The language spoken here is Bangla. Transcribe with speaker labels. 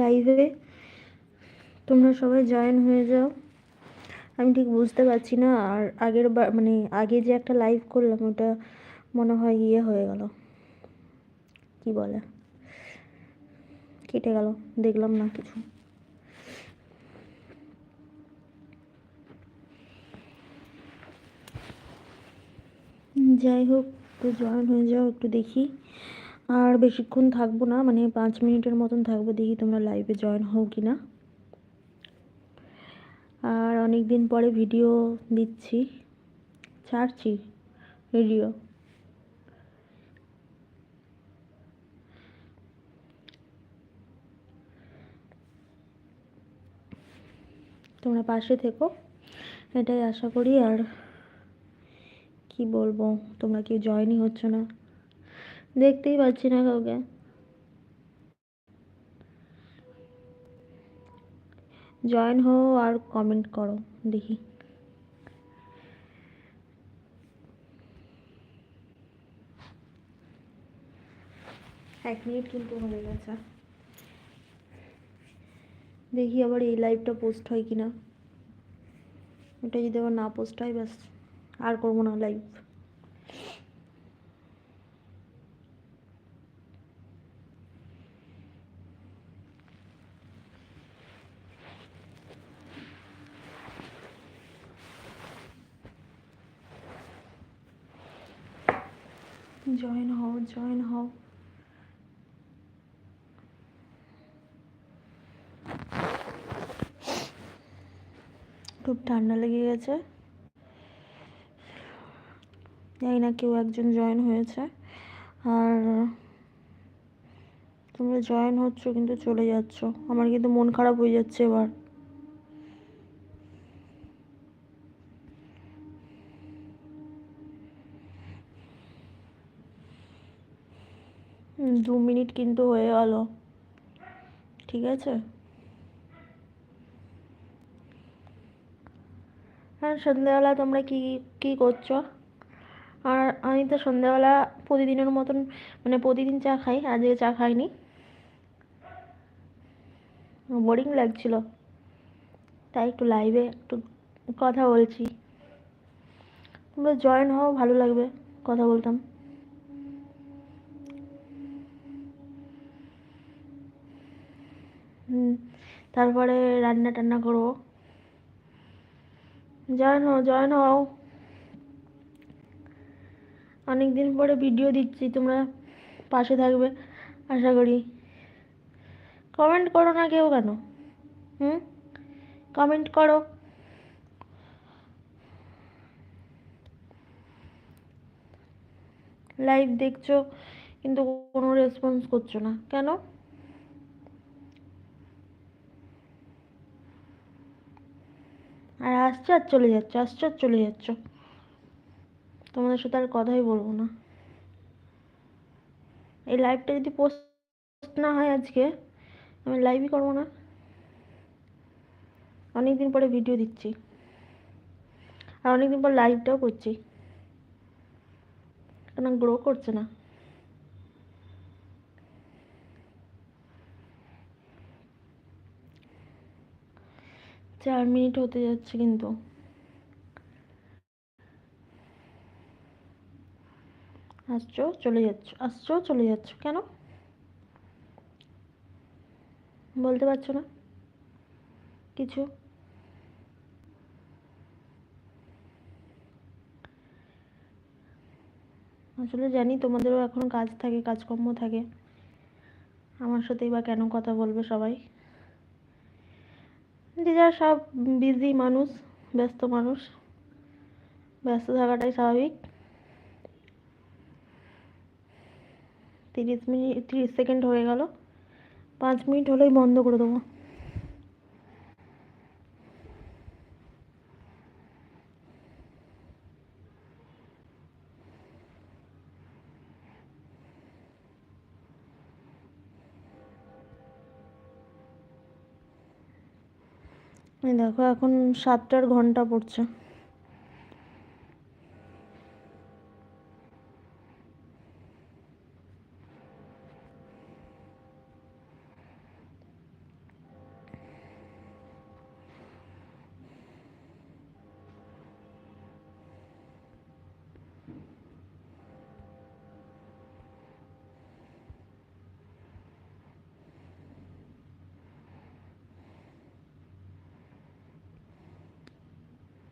Speaker 1: লাইভে তোমরা সবাই জয়েন হয়ে যাও। আমি ঠিক বুঝতে পারছি না, আর আগের মানে আগে যে একটা লাইভ করলাম, ওটা মনে হয় ইয়ে হয়ে গেল। কি বলে? কেটে গেল, দেখলাম না কিছু। যাই হোক তো জয়েন হয়ে যাও, একটু দেখি। আর বেশিক্ষণ থাকব না মানে পাঁচ মিনিটের মতন থাকব, দেখি তোমরা লাইভে জয়েন হও কি না আর অনেক দিন পরে ভিডিও দিচ্ছি। ছাড়ছি ভিডিও তোমরা পাশে থেকো, এটাই আশা করি। আর কি বলব, তোমরা কেউ জয়েনই হচ্ছে না। দেখতেই পাচ্ছি না কাউকে। জয়েন হও আর কমেন্ট করো, দেখি। এক মিনিট কিন্তু হয়ে গেছে। দেখি আবার এই লাইভটা পোস্ট হয় কি না ওটা যদি আবার না পোস্ট হয়, ব্যাস, আর করব না লাইভ জয়েন হও জয়েন হও। খুব ঠান্ডা লেগে গেছে। জানি না কেউ একজন জয়েন হয়েছে। আর তোমরা জয়েন হচ্ছ কিন্তু চলে যাচ্ছ। আমার কিন্তু মন খারাপ হয়ে যাচ্ছে এবার। দু মিনিট কিন্তু হয়ে গেল। ঠিক আছে? হ্যাঁ সন্ধ্যেবেলা তোমরা কি কি করছ? আর আমি তো সন্ধ্যাবেলা প্রতিদিনের মতন মানে প্রতিদিন চা খাই, আজকে চা খাইনি। বোরিং লাগছিল। তাই একটু লাইভে একটু কথা বলছি। তোমরা জয়েন হও, ভালো লাগবে কথা বলতাম। তারপরে রান্না টান্না করব। জয়েন হও জয়েন হও অনেক দিন পরে ভিডিও দিচ্ছি, তোমরা পাশে থাকবে, আশা করি। কমেন্ট করো না কেউ কেন? হুম কমেন্ট করো। লাইভ দেখছ, কিন্তু কোনো রেসপন্স করছ না। কেন? আর আসছে আর চলে যাচ্ছে, আসছে আর চলে যাচ্ছ। তোমাদের সাথে আর কথাই বলব না। এই লাইভটা যদি পোস্ট না হয় আজকে, আমি লাইভই করব না। অনেক দিন পরে ভিডিও দিচ্ছি। আর অনেক দিন পর লাইভটাও করছি। কেন গ্রো করছে না? চার মিনিট হতে যাচ্ছে কিন্তু। আসছো, চলে যাচ্ছ, আসছো, চলে যাচ্ছ, কেন? বলতে পারছ না? কিছু? আসলে জানি তোমাদেরও এখন কাজ থাকে, কাজকর্ম থাকে। আমার সাথেই বা কেন কথা বলবে সবাই? যে যার সব বিজি মানুষ, ব্যস্ত মানুষ, ব্যস্ত থাকাটাই স্বাভাবিক। তিরিশ মিনিট, তিরিশ সেকেন্ড হয়ে গেল। পাঁচ মিনিট হলেই বন্ধ করে দেবো। দেখো এখন সাতটার ঘণ্টা পড়ছে।